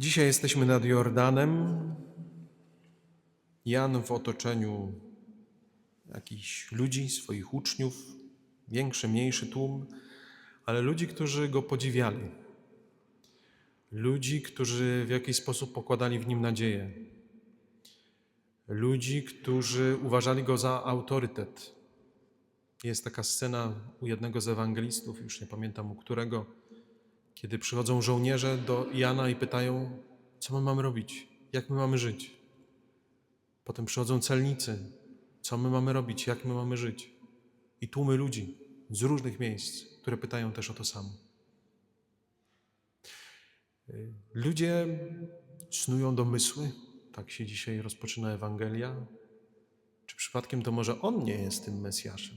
Dzisiaj jesteśmy nad Jordanem. Jan w otoczeniu jakichś ludzi, swoich uczniów, większy, mniejszy tłum, ale ludzi, którzy go podziwiali. Ludzi, którzy w jakiś sposób pokładali w nim nadzieję. Ludzi, którzy uważali go za autorytet. Jest taka scena u jednego z ewangelistów, już nie pamiętam u którego, kiedy przychodzą żołnierze do Jana i pytają, co my mamy robić, jak my mamy żyć. Potem przychodzą celnicy, co my mamy robić, jak my mamy żyć. I tłumy ludzi z różnych miejsc, które pytają też o to samo. Ludzie snują domysły, tak się dzisiaj rozpoczyna Ewangelia. Czy przypadkiem to może On nie jest tym Mesjaszem?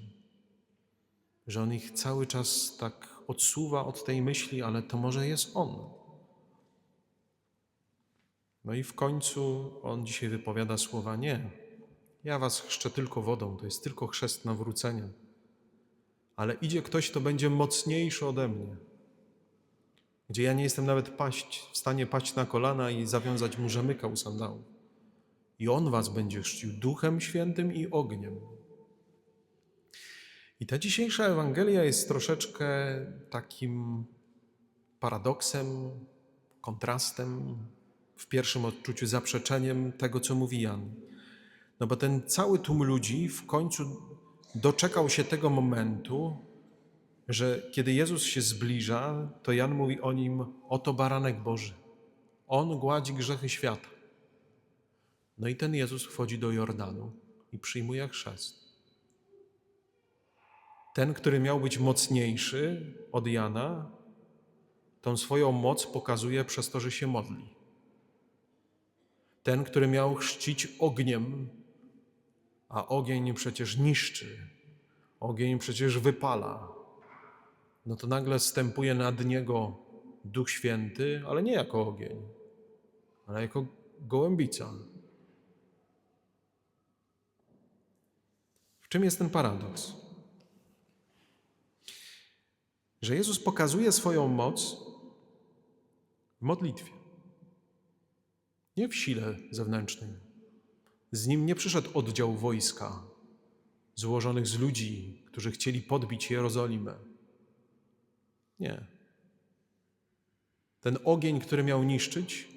Że On ich cały czas tak odsuwa od tej myśli, ale to może jest On. No i w końcu On dzisiaj wypowiada słowa: Nie, ja was chrzczę tylko wodą, to jest tylko chrzest nawrócenia. Ale idzie ktoś, kto będzie mocniejszy ode mnie, gdzie ja nie jestem nawet paść, w stanie paść na kolana i zawiązać mu rzemyka u sandału. I On was będzie chrzcił duchem świętym i ogniem. I ta dzisiejsza Ewangelia jest troszeczkę takim paradoksem, kontrastem, w pierwszym odczuciu zaprzeczeniem tego, co mówi Jan. No bo ten cały tłum ludzi w końcu doczekał się tego momentu, że kiedy Jezus się zbliża, to Jan mówi o nim: Oto baranek Boży. On gładzi grzechy świata. No i ten Jezus wchodzi do Jordanu i przyjmuje chrzest. Ten, który miał być mocniejszy od Jana, tą swoją moc pokazuje przez to, że się modli. Ten, który miał chrzcić ogniem, a ogień przecież niszczy, ogień przecież wypala, no to nagle stępuje nad niego Duch Święty, ale nie jako ogień, ale jako gołębica. W czym jest ten paradoks? Że Jezus pokazuje swoją moc w modlitwie, nie w sile zewnętrznej. Z nim nie przyszedł oddział wojska złożonych z ludzi, którzy chcieli podbić Jerozolimę. Nie. Ten ogień, który miał niszczyć,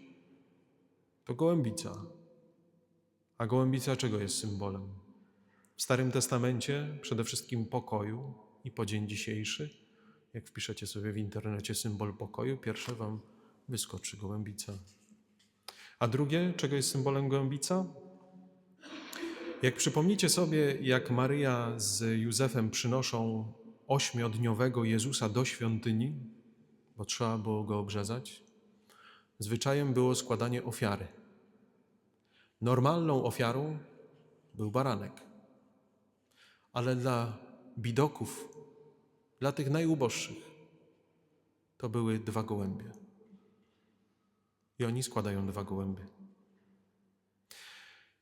to gołębica. A gołębica czego jest symbolem? W Starym Testamencie przede wszystkim pokoju i po dzień dzisiejszy. Jak wpiszecie sobie w internecie symbol pokoju, pierwsze wam wyskoczy gołębica. A drugie, czego jest symbolem gołębica? Jak przypomnicie sobie, jak Maryja z Józefem przynoszą ośmiodniowego Jezusa do świątyni, bo trzeba było go obrzezać, zwyczajem było składanie ofiary. Normalną ofiarą był baranek, ale dla bidoków, dla tych najuboższych, to były dwa gołębie. I oni składają dwa gołębie.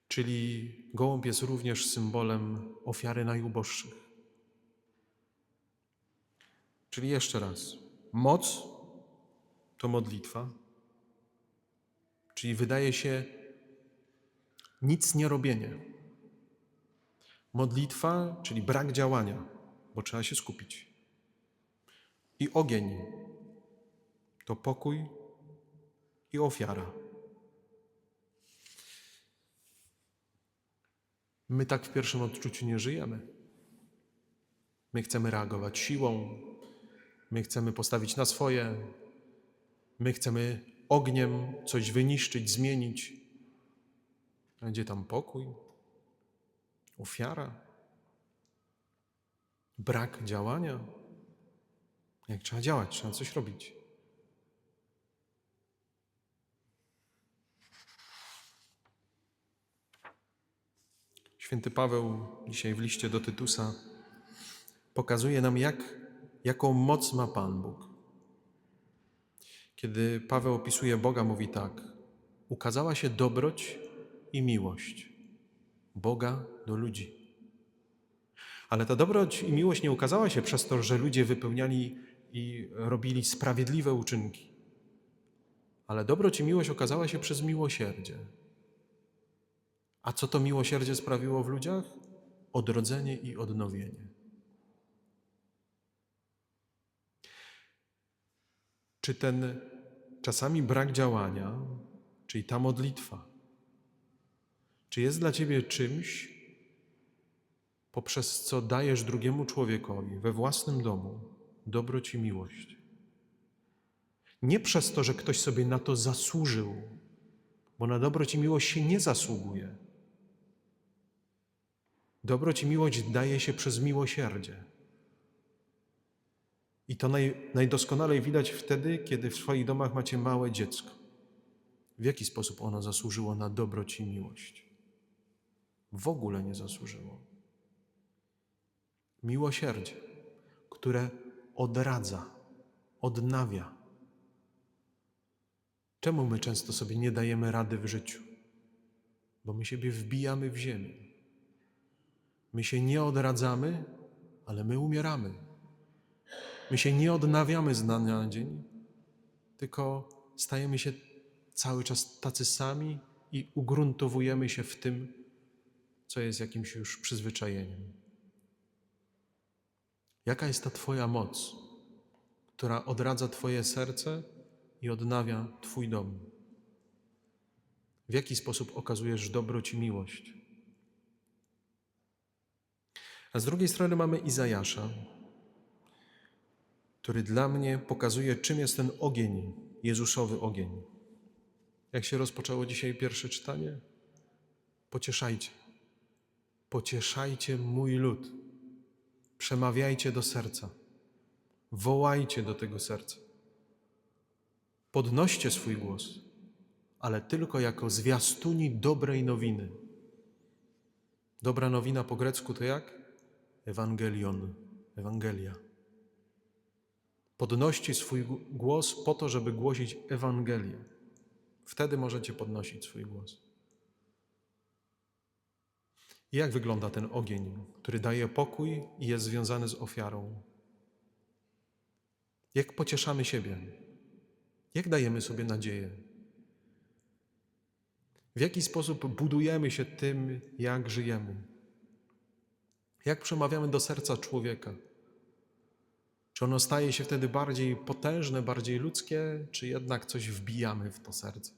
Czyli gołąb jest również symbolem ofiary najuboższych. Czyli jeszcze raz, moc to modlitwa, czyli wydaje się nic nie robienie. Modlitwa, czyli brak działania, bo trzeba się skupić. I ogień to pokój i ofiara. My tak w pierwszym odczuciu nie żyjemy. My chcemy reagować siłą, my chcemy postawić na swoje, my chcemy ogniem coś wyniszczyć, zmienić. A gdzie tam pokój, ofiara, brak działania? Jak trzeba działać, trzeba coś robić. Święty Paweł dzisiaj w liście do Tytusa pokazuje nam, jak, jaką moc ma Pan Bóg. Kiedy Paweł opisuje Boga, mówi tak: Ukazała się dobroć i miłość Boga do ludzi. Ale ta dobroć i miłość nie ukazała się przez to, że ludzie wypełniali i robili sprawiedliwe uczynki, Ale dobroć i miłość okazała się przez miłosierdzie. A co to miłosierdzie sprawiło w ludziach? Odrodzenie i odnowienie. Czy ten czasami brak działania, czyli ta modlitwa, czy jest dla Ciebie czymś, poprzez co dajesz drugiemu człowiekowi we własnym domu dobroć i miłość? Nie przez to, że ktoś sobie na to zasłużył, bo na dobroć i miłość się nie zasługuje. Dobroć i miłość daje się przez miłosierdzie. I to naj, najdoskonalej widać wtedy, kiedy w swoich domach macie małe dziecko. W jaki sposób ono zasłużyło na dobroć i miłość? W ogóle nie zasłużyło. Miłosierdzie, które odradza, odnawia. Czemu my często sobie nie dajemy rady w życiu? Bo my siebie wbijamy w ziemię. My się nie odradzamy, ale my umieramy. My się nie odnawiamy z dnia na dzień, tylko stajemy się cały czas tacy sami i ugruntowujemy się w tym, co jest jakimś już przyzwyczajeniem. Jaka jest ta Twoja moc, która odradza Twoje serce i odnawia Twój dom? W jaki sposób okazujesz dobroć i miłość? A z drugiej strony mamy Izajasza, który dla mnie pokazuje, czym jest ten ogień, Jezusowy ogień. Jak się rozpoczęło dzisiaj pierwsze czytanie? Pocieszajcie. Pocieszajcie mój lud. Przemawiajcie do serca. Wołajcie do tego serca. Podnoście swój głos, ale tylko jako zwiastuni dobrej nowiny. Dobra nowina po grecku to jak? Ewangelion, Ewangelia. Podnoście swój głos po to, żeby głosić Ewangelię. Wtedy możecie podnosić swój głos. Jak wygląda ten ogień, który daje pokój i jest związany z ofiarą? Jak pocieszamy siebie? Jak dajemy sobie nadzieję? W jaki sposób budujemy się tym, jak żyjemy? Jak przemawiamy do serca człowieka? Czy ono staje się wtedy bardziej potężne, bardziej ludzkie, czy jednak coś wbijamy w to serce?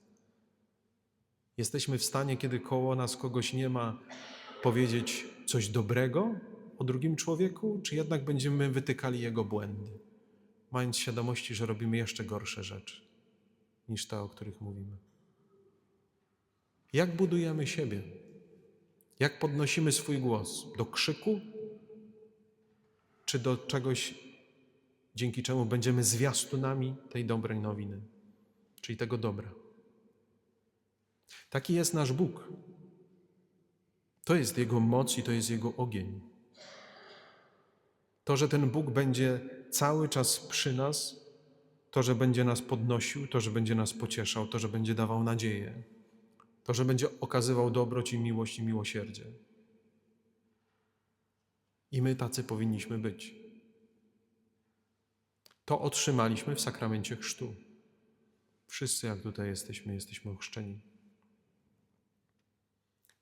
Jesteśmy w stanie, kiedy koło nas kogoś nie ma, powiedzieć coś dobrego o drugim człowieku, czy jednak będziemy wytykali jego błędy, mając świadomości, że robimy jeszcze gorsze rzeczy niż te, o których mówimy? Jak budujemy siebie? Jak podnosimy swój głos? Do krzyku? Czy do czegoś, dzięki czemu będziemy zwiastunami tej dobrej nowiny, czyli tego dobra? Taki jest nasz Bóg. To jest Jego moc i to jest Jego ogień. To, że ten Bóg będzie cały czas przy nas, to, że będzie nas podnosił, to, że będzie nas pocieszał, to, że będzie dawał nadzieję, to, że będzie okazywał dobroć i miłość i miłosierdzie. I my tacy powinniśmy być. To otrzymaliśmy w sakramencie chrztu. Wszyscy, jak tutaj jesteśmy, jesteśmy ochrzczeni.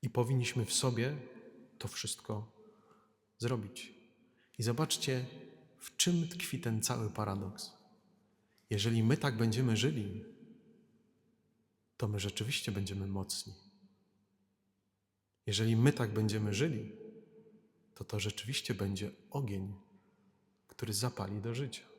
I powinniśmy w sobie to wszystko zrobić. I zobaczcie, w czym tkwi ten cały paradoks. Jeżeli my tak będziemy żyli, to my rzeczywiście będziemy mocni. Jeżeli my tak będziemy żyli, to to rzeczywiście będzie ogień, który zapali do życia.